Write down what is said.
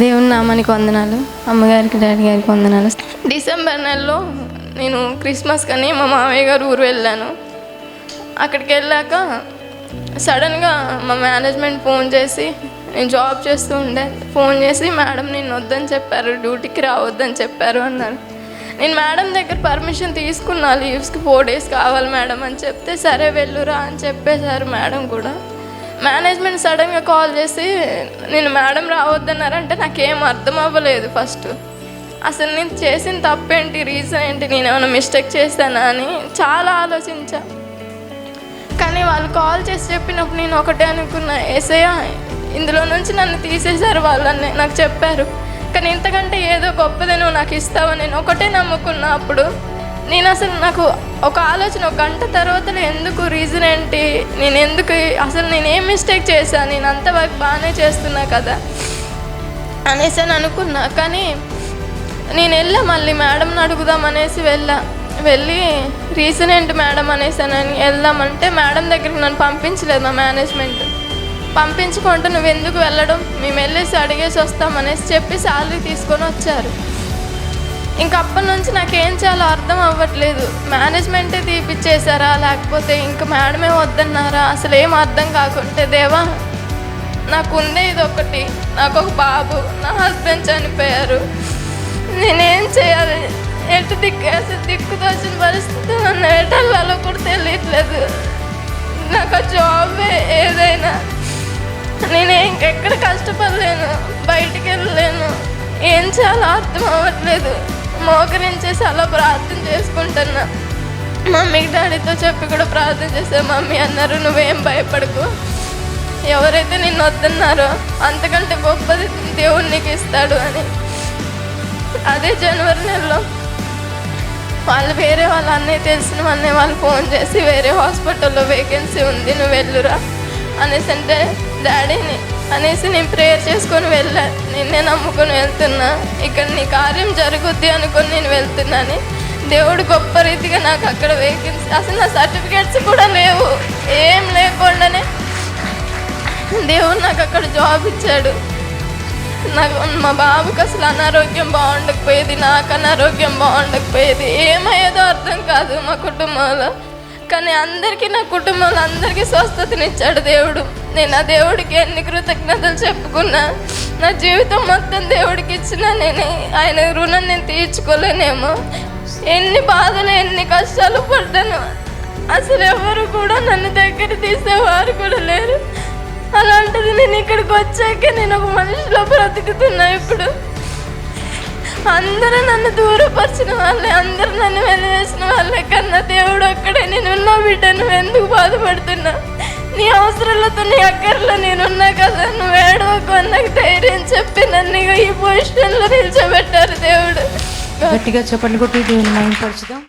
దేవుని నామానికి వందనాలు. అమ్మగారికి డాడీ గారికి వందనాలు. డిసెంబర్ నెలలో నేను క్రిస్మస్ కానీ మా మామయ్య గారు ఊరు వెళ్ళాను. అక్కడికి వెళ్ళాక సడన్గా మా మేనేజ్మెంట్ ఫోన్ చేసి నేను జాబ్ చేస్తూ ఉండే ఫోన్ చేసి మేడం నేను వద్దని చెప్పారు డ్యూటీకి రావద్దని చెప్పారు అన్నారు. నేను మేడం దగ్గర పర్మిషన్ తీసుకున్నా లీవ్స్కి ఫోర్ డేస్ కావాలి మేడం అని చెప్తే సరే వెళ్ళురా అని చెప్పేశారు మేడం కూడా. మేనేజ్మెంట్ సడన్గా కాల్ చేసి నేను మేడం రావద్దన్నారంటే నాకేం అర్థం అవ్వలేదు ఫస్ట్. అసలు నేను చేసిన తప్పేంటి? రీజన్ ఏంటి? నేను ఏమైనా మిస్టేక్ చేశానా? అని చాలా ఆలోచించా. కానీ వాళ్ళు కాల్ చేసి చెప్పినప్పుడు నేను ఒకటే అనుకున్నా ఏసయ్యా ఇందులో నుంచి నన్ను తీసేశారు వాళ్ళని నాకు చెప్పారు. కానీ ఇంతకంటే ఏదో గొప్పది నువ్వు నాకు ఇస్తావు నేను ఒకటే నమ్ముకున్నా అప్పుడు. నేను అసలు నాకు ఒక ఆలోచన ఒక గంట తర్వాత ఎందుకు రీజన్ ఏంటి? నేను ఎందుకు అసలు నేను ఏం మిస్టేక్ చేశాను నేను అంతవరకు బాగానే చేస్తున్నా కదా అనేసి అని అనుకున్నా. కానీ నేను వెళ్ళా మళ్ళీ మేడంని అడుగుదాం అనేసి వెళ్ళా. వెళ్ళి రీజన్ ఏంటి మేడం అనేసి అని వెళ్దామంటే మేడం దగ్గరికి నన్ను పంపించలేదు మా మేనేజ్మెంట్ పంపించుకుంటే నువ్వు ఎందుకు వెళ్ళడం? మేము వెళ్ళేసి అడిగేసి వస్తాం అనేసి చెప్పి శాలరీ తీసుకొని వచ్చారు. ఇంకా అప్పటి నుంచి నాకేం చేయాలో అర్థం అవ్వట్లేదు. మేనేజ్మెంటే తీపిచ్చేసారా లేకపోతే ఇంక మేడమే వద్దన్నారా? అసలు ఏం అర్థం కాకుంటే దేవా నాకు ఉందే ఇది ఒకటి నాకు ఒక బాబు నా హస్బెండ్ చనిపోయారు. నేనేం చేయాలి? ఎటు దిక్కు అసలు దిక్కు తోచిన పరిస్థితి నన్ను ఎటల్లాలో కూడా తెలియట్లేదు. నాకు ఆ జాబే ఏదైనా. నేను ఇంకెక్కడ కష్టపడలేను బయటికి వెళ్ళలేను. ఏం చేయాలో అర్థం అవ్వట్లేదు. మోకరించేసి అలా ప్రార్థన చేసుకుంటున్నా. మమ్మీకి డాడీతో చెప్పి కూడా ప్రార్థన చేసే మమ్మీ అన్నారు నువ్వేం భయపడకు. ఎవరైతే నిన్ను వద్దన్నారో అంతకంటే గొప్పది దేవుడు నీకు ఇస్తాడు అని. అదే జనవరి నెలలో వాళ్ళు వేరే వాళ్ళ అన్నయ్య తెలిసిన వాళ్ళని వాళ్ళు ఫోన్ చేసి వేరే హాస్పిటల్లో వేకెన్సీ ఉంది నువ్వు వెళ్ళురా అనేసి అంటే డాడీని అనేసి నేను ప్రేయర్ చేసుకొని వెళ్ళా. నిన్నే నమ్ముకొని వెళ్తున్నా. ఇక్కడ నీ కార్యం జరుగుద్ది అనుకొని నేను వెళ్తున్నాను. దేవుడు గొప్ప రీతిగా నాకు అక్కడ వేకెన్సీ అసలు నా సర్టిఫికేట్స్ కూడా లేవు. ఏం లేకుండానే దేవుడు నాకు అక్కడ జాబ్ ఇచ్చాడు. నాకు మా బాబుకి అసలు అనారోగ్యం బాగుండకపోయేది నాకు అనారోగ్యం బాగుండకపోయేది. ఏమయ్యేదో అర్థం కాదు మా కుటుంబంలో. కానీ అందరికీ నా కుటుంబంలో అందరికీ స్వస్థతనిచ్చాడు దేవుడు. నేను ఆ దేవుడికి ఎన్ని కృతజ్ఞతలు చెప్పుకున్నా నా జీవితం మొత్తం దేవుడికి ఇచ్చిన నేను ఆయన రుణం నేను తీర్చుకోలేనేమో. ఎన్ని బాధలు ఎన్ని కష్టాలు పడ్డాను అసలు ఎవరు కూడా నన్ను దగ్గర తీసేవారు కూడా లేరు. అలాంటిది నేను ఇక్కడికి వచ్చాక నేను ఒక మనిషిలో బ్రతుకుతున్నా ఇప్పుడు. అందరూ నన్ను దూరపరిచిన వాళ్ళే అందరూ నన్ను వెలివేసిన వాళ్ళే కన్నా దేవుడు అక్కడే నేను ఉన్న బిడ్డను ఎందుకు బాధపడుతున్నా? నీ అవసరాలతో నీ అక్కర్లో నేనున్నా కదా. నువ్వు ఏడవకు నాకు ధైర్యం చెప్పి నన్ను ఈ పొజిషన్లో నిల్చోబెట్టారు దేవుడు. గట్టిగా చెప్పండి కొట్టి దేవుని మహిమపరచుదాం